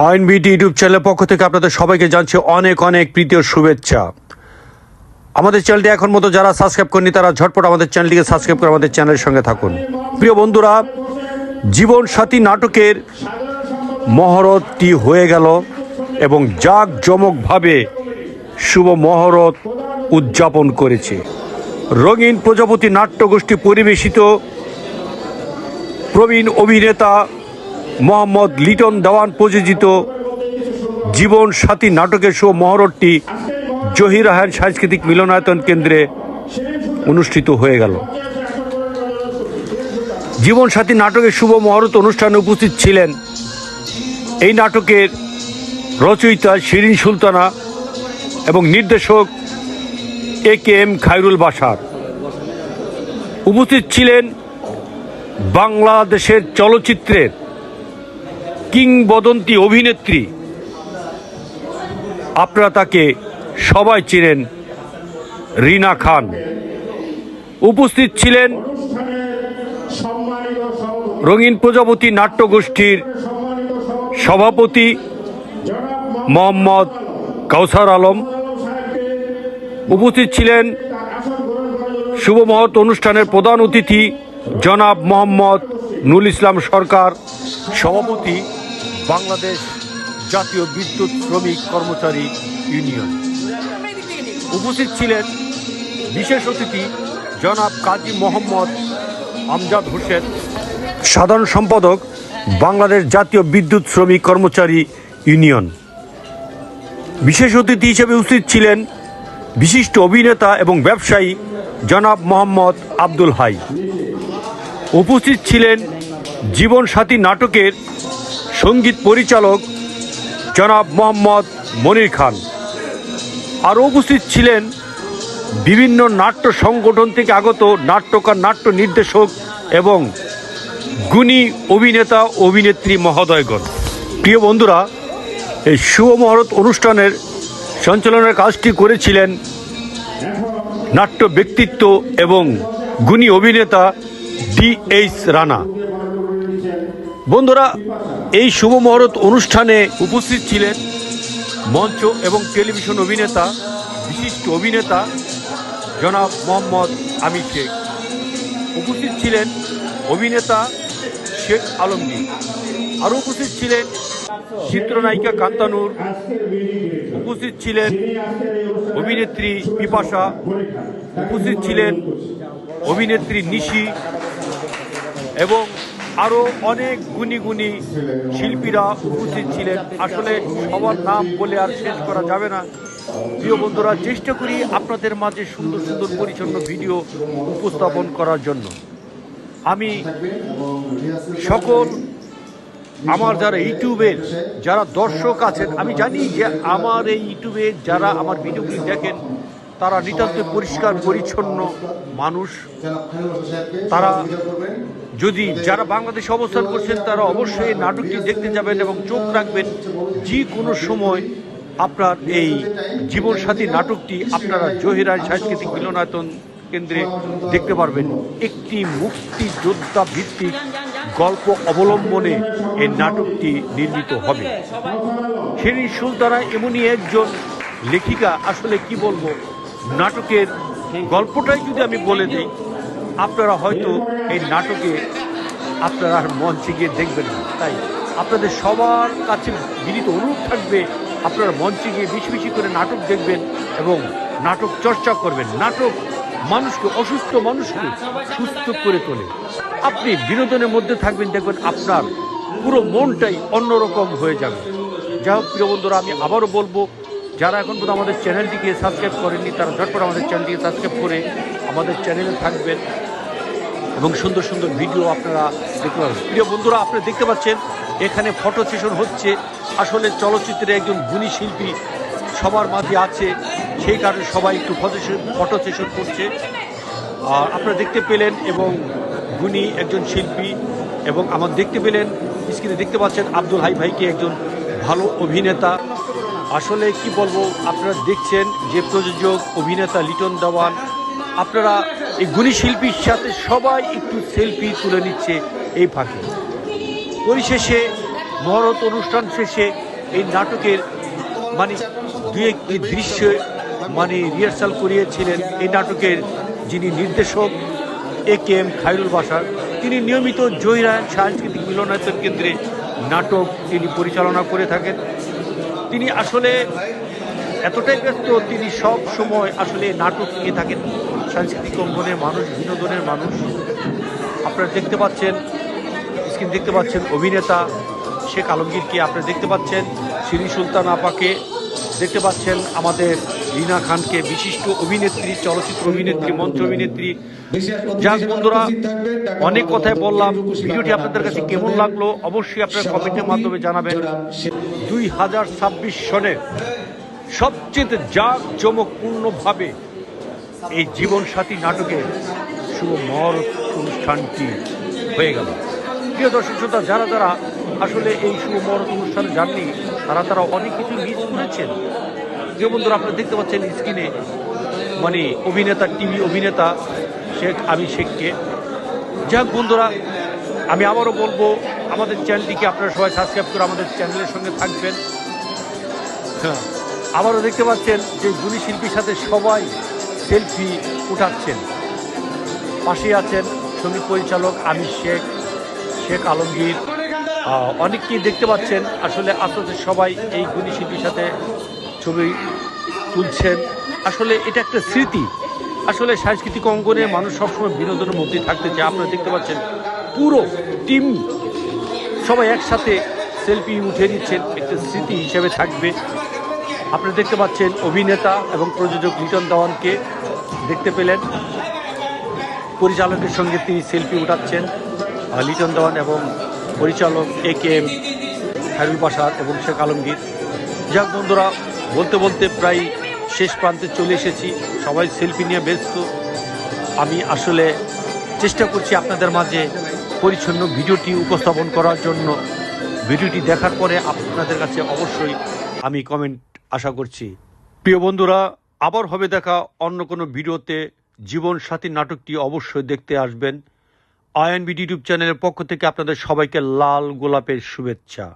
আইন বিটি ইউটিউব চ্যানেলের পক্ষ থেকে আপনাদের সবাইকে জানছি অনেক অনেক প্রীতি ও শুভেচ্ছা। আমাদের চ্যানেলটি এখন মতো যারা সাবস্ক্রাইব করেনি তারা ঝটপট আমাদের চ্যানেলটিকে সাবস্ক্রাইব করে আমাদের চ্যানেলের সঙ্গে থাকুন। প্রিয় বন্ধুরা জীবন সাথী নাটকের মহরতটি হয়ে গেল এবং জাঁকজমকভাবে শুভ মহরত উদযাপন করেছে। রঙিন প্রজাপতি নাট্যগোষ্ঠী পরিবেশিত প্রবীণ অভিনেতা মোহাম্মদ লিটন দেওয়ান প্রযোজিত জীবন সাথী নাটকের শো মহরতটি জহির রাহান সাংস্কৃতিক মিলনায়তন কেন্দ্রে অনুষ্ঠিত হয়ে গেল। জীবন সাথী নাটকের শুভ মহরত অনুষ্ঠানে উপস্থিত ছিলেন এই নাটকের রচয়িতা শিরিন সুলতানা এবং নির্দেশক এ কে এম খায়রুল বাসার উপস্থিত ছিলেন বাংলাদেশের চলচ্চিত্রের কিংবদন্তি অভিনেত্রী। আপনারা তাকে সবাই চিনেন, রিনা খান। উপস্থিত ছিলেন রঙিন প্রজাপতি নাট্যগোষ্ঠীর সভাপতি মোহাম্মদ কাউসার আলম। উপস্থিত ছিলেন শুভ মহৎ অনুষ্ঠানের প্রধান অতিথি জনাব মোহাম্মদ নুল ইসলাম সরকার, সভাপতি বাংলাদেশ জাতীয় বিদ্যুৎ শ্রমিক কর্মচারী ইউনিয়ন। উপস্থিত ছিলেন বিশেষ অতিথি জনাব কাজী মোহাম্মদ আমজাদ হোসেন। সাধারণ সম্পাদক বাংলাদেশ জাতীয় বিদ্যুৎ শ্রমিক কর্মচারী ইউনিয়ন। বিশেষ অতিথি হিসেবে উপস্থিত ছিলেন বিশিষ্ট অভিনেতা এবং ব্যবসায়ী জনাব মোহাম্মদ আব্দুল হাই। উপস্থিত ছিলেন জীবন সাথী নাটকের সংগীত পরিচালক জনাব মোহাম্মদ মনির খান। আরও উপস্থিত ছিলেন বিভিন্ন নাট্য সংগঠন থেকে আগত নাট্যকার, নাট্য নির্দেশক এবং গুণী অভিনেতা, অভিনেত্রী মহোদয়গণ। প্রিয় বন্ধুরা, এই শুভ মহরত অনুষ্ঠানের সঞ্চালনের কাজটি করেছিলেন নাট্য ব্যক্তিত্ব এবং গুণী অভিনেতা ডি এইচ রানা। বন্ধুরা, এই শুভ মহরত অনুষ্ঠানে উপস্থিত ছিলেন মঞ্চ এবং টেলিভিশন অভিনেতা, বিশিষ্ট অভিনেতা জনাব মোহাম্মদ আমির শেখ। উপস্থিত ছিলেন অভিনেতা শেখ আলমগীর। আরও উপস্থিত ছিলেন চিত্রনায়িকা কান্তানুর। উপস্থিত ছিলেন অভিনেত্রী পিপাসা উপস্থিত ছিলেন অভিনেত্রী নিশি। এবং আরও অনেক গুণী গুণী শিল্পীরা উপস্থিত ছিলেন। আসলে সবার নাম বলে আর শেষ করা যাবে না। প্রিয় বন্ধুরা, চেষ্টা করি আপনাদের মাঝে সুন্দর সুন্দর পরিচ্ছন্ন ভিডিও উপস্থাপন করার জন্য। আমি সকল, আমার যারা ইউটিউবের যারা দর্শক আছেন, আমি জানি যে আমার এই ইউটিউবে যারা আমার ভিডিওগুলি দেখেন, তারা নিতান্ত পরিষ্কার, পরিচ্ছন্ন মানুষ। তারা যদি যারা বাংলাদেশে অবস্থান করছেন, তারা অবশ্যই এই নাটকটি দেখতে যাবেন এবং চোখ রাখবেন, যে কোনো সময় আপনার এই জীবনসাথী নাটকটি আপনারা জহিরান সাংস্কৃতিক মিলনায়তন কেন্দ্রে দেখতে পারবেন। একটি মুক্তিযোদ্ধা ভিত্তিক গল্প অবলম্বনে এই নাটকটি নির্মিত হবে। শিরিন সুলতানা এমনই একজন লেখিকা, আসলে কি বলব, নাটকের গল্পটাই যদি আমি বলে দিই, আপনারা হয়তো এই নাটকে আপনারা মঞ্চে গিয়ে দেখবেন না। তাই আপনাদের সবার কাছে বিনীত অনুরোধ থাকবে, আপনারা মঞ্চে গিয়ে বেশি বেশি করে নাটক দেখবেন এবং নাটক চর্চা করবেন। নাটক মানুষকে, অসুস্থ মানুষকে সুস্থ করে তোলে। আপনি বিনোদনের মধ্যে থাকবেন, দেখবেন আপনার পুরো মনটাই অন্যরকম হয়ে যাবে। যাই হোক, প্রিয় বন্ধুরা, আমি আবারও বলব, যারা এখন পর্যন্ত আমাদের চ্যানেলটিকে সাবস্ক্রাইব করেননি, তারা ঝটপট আমাদের চ্যানেলটিকে সাবস্ক্রাইব করে আমাদের চ্যানেলে থাকবেন। এবং সুন্দর সুন্দর ভিডিও আপনারা দেখতে পাবেন প্রিয় বন্ধুরা আপনারা দেখতে পাচ্ছেন, এখানে ফটো সেশন হচ্ছে। আসলে চলচ্চিত্রে একজন গুণী শিল্পী সবার মাঝে আছে। সেই কারণে সবাই একটু ফটো ফটো সেশন করছে। আর আপনারা দেখতে পেলেন এবং গুণী একজন শিল্পী এবং আমার দেখতে পেলেন স্ক্রিনে দেখতে পাচ্ছেন আব্দুল হাই ভাইকে একজন ভালো অভিনেতা। আসলে কি বলব, আপনারা দেখছেন যে প্রযোজক, অভিনেতা লিটন দেওয়ান। আপনারা এই গুণী শিল্পীর সাথে সবাই একটু সেলফি তুলে নিচ্ছে এই ফাঁকে। পরিশেষে মহরত অনুষ্ঠান শেষে এই নাটকের মানে দু একটি দৃশ্য মানে রিহার্সাল করিয়েছিলেন এই নাটকের যিনি নির্দেশক এ কে এম খায়রুল বাসার তিনি নিয়মিত জয়রায়ন সাংস্কৃতিক মিলনায়তন কেন্দ্রে নাটক তিনি পরিচালনা করে থাকেন। তিনি আসলে এতটাই ব্যস্ত, তিনি সব সময় আসলে নাটক নিয়ে থাকেন। সাংস্কৃতিক অঙ্গনের মানুষ, বিনোদনের মানুষ। আপনারা দেখতে পাচ্ছেন, স্ক্রিন দেখতে পাচ্ছেন অভিনেতা শেখ আলমগীরকে আপনারা দেখতে পাচ্ছেন, শিরি সুলতান আপাকে দেখতে পাচ্ছেন, আমাদের রিনা খানকে, বিশিষ্ট অভিনেত্রী, চলচ্চিত্র অভিনেত্রী, মঞ্চ অভিনেত্রী। যাক বন্ধুরা, অনেক কথাই বললাম, ভিডিওটি আপনাদের কাছে কেমন লাগল অবশ্যই আপনার কমেন্টের মাধ্যমে জানাবেন। দুই হাজার ছাব্বিশ সনের সবচেয়ে জাঁকজমকপূর্ণভাবে এই জীবনসাথী নাটকের শুভ মহরত অনুষ্ঠানটি হয়ে গেল। প্রিয় দর্শক শ্রোতা, যারা যারা আসলে এই শুভ মহরত অনুষ্ঠানে যাননি তারা তারা অনেক কিছু মিস করেছেন। যে বন্ধুরা, আপনারা দেখতে পাচ্ছেন স্ক্রিনে মানে অভিনেতা, টিভি অভিনেতা শেখ আমি শেখকে যাক বন্ধুরা, আমি আবারও বলব, আমাদের চ্যানেলটিকে আপনারা সবাই সাবস্ক্রাইব করে আমাদের চ্যানেলের সঙ্গে থাকবেন। হ্যাঁ আবারও দেখতে পাচ্ছেন যে গুণী শিল্পীর সাথে সবাই সেলফি উঠাচ্ছেন। পাশে আছেন সংগীত পরিচালক আমির শেখ শেখ আলমগীর। অনেককেই দেখতে পাচ্ছেন। আসলে আস্তে সবাই এই গুণী শিল্পীর সাথে ছবি তুলছেন। আসলে এটা একটা স্মৃতি। আসলে সাংস্কৃতিক অঙ্গনে মানুষ সবসময় বিনোদনের মধ্যে থাকতে চায়। আপনারা দেখতে পাচ্ছেন পুরো টিম সবাই একসাথে সেলফি উঠে নিচ্ছেন। একটা স্মৃতি হিসেবে থাকবে। আপনারা দেখতে পাচ্ছেন অভিনেতা এবং প্রযোজক লিটন দেওয়ানকে। দেখতে পেলেন। পরিচালকের সঙ্গে তিনি সেলফি উঠাচ্ছেন, লিটন দেওয়ান এবং পরিচালক এ কে এম খায়রুল বাসার এবং শেখ আলমগীর। যাক বন্ধুরা, বলতে বলতে প্রায় শেষ প্রান্তে চলে এসেছি। সবাই সেলফি নিয়ে ব্যস্ত। আমি আসলে চেষ্টা করছি আপনাদের মাঝে পরিচ্ছন্ন ভিডিওটি উপস্থাপন করার জন্য। ভিডিওটি দেখার পরে আপনাদের কাছে অবশ্যই আমি কমেন্ট আশা করছি। প্রিয় বন্ধুরা আবার হবে দেখা অন্য কোনো ভিডিওতে। জীবন সাথী নাটকটি অবশ্যই দেখতে আসবেন। আইএনবি ইউটিউব চ্যানেলের পক্ষ থেকে আপনাদের সবাইকে লাল গোলাপের শুভেচ্ছা।